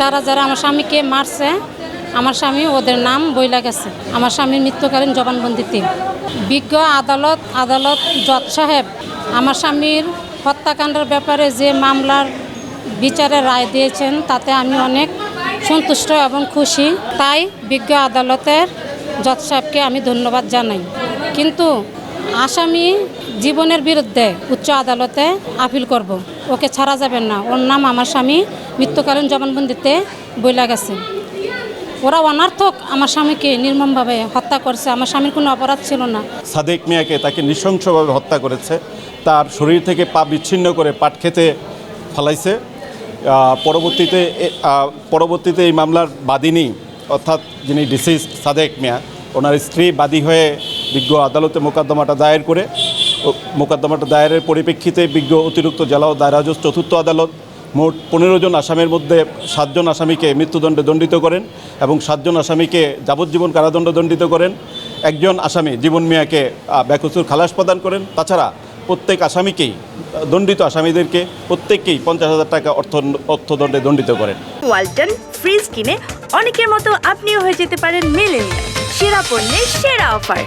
যারা যারা আমার স্বামীকে মারছে, আমার স্বামী ওদের নাম বইলা গেছে। আমার স্বামীর মৃত্যুকালীন জবানবন্দিতে বিজ্ঞ আদালত আদালত জজ সাহেব, আমার স্বামীর হত্যাকাণ্ডের ব্যাপারে যে মামলার বিচারে রায় দিয়েছেন, তাতে আমি অনেক সন্তুষ্ট এবং খুশি। তাই বিজ্ঞ আদালতের জজ সাহেবকে আমি ধন্যবাদ জানাই। কিন্তু আসামি জীবনের বিরুদ্ধে উচ্চ আদালতে আপিল করব। ওকে ছাড়া যাবে না। ওর নাম আমার স্বামী। মৃত্যুকালীন জবানবন্দিতে বইলা গেছে। ওরা অনার্থক। আমার স্বামীকে নির্মমভাবে হত্যা করছে। আমার স্বামীর কোনো অপরাধ ছিল না। সাদেক মিয়াকে তাকে নৃশংসভাবে হত্যা করেছে। তার শরীর থেকে পা বিচ্ছিন্ন করে পাট খেতে ফেলাইছে। পরবর্তীতে পরবর্তীতে এই মামলার বাদিনী অর্থাৎ যিনি ডিসিজ সাদেক মিয়া। ওনার স্ত্রী বাদী হয়ে বিজ্ঞ আদালতে মোকদ্দমাটা দায়ের করে মোকদ্দমাটা দায়েরের পরিপ্রেক্ষিতে বিজ্ঞ অতিরিক্ত জেলা ও দায়রা চতুর্থ আদালত মোট পনেরো জন আসামের মধ্যে সাতজন আসামিকে মৃত্যুদণ্ডে দণ্ডিত করেন এবং সাতজন আসামিকে যাবজ্জীবন কারাদণ্ড দণ্ডিত করেন। একজন আসামি জীবন মিয়াকে বেকসুর খালাস প্রদান করেন। তাছাড়া প্রত্যেক আসামিকেই, দণ্ডিত আসামিদেরকে প্রত্যেককেই পঞ্চাশ হাজার টাকা অর্থ অর্থদণ্ডে দণ্ডিত করেন। ওয়ালটন ফ্রিজ কিনে অনেকের মতো আপনিও হয়ে যেতে পারেন মেলেনিয়া সেরা পণ্যের সেরা অফার।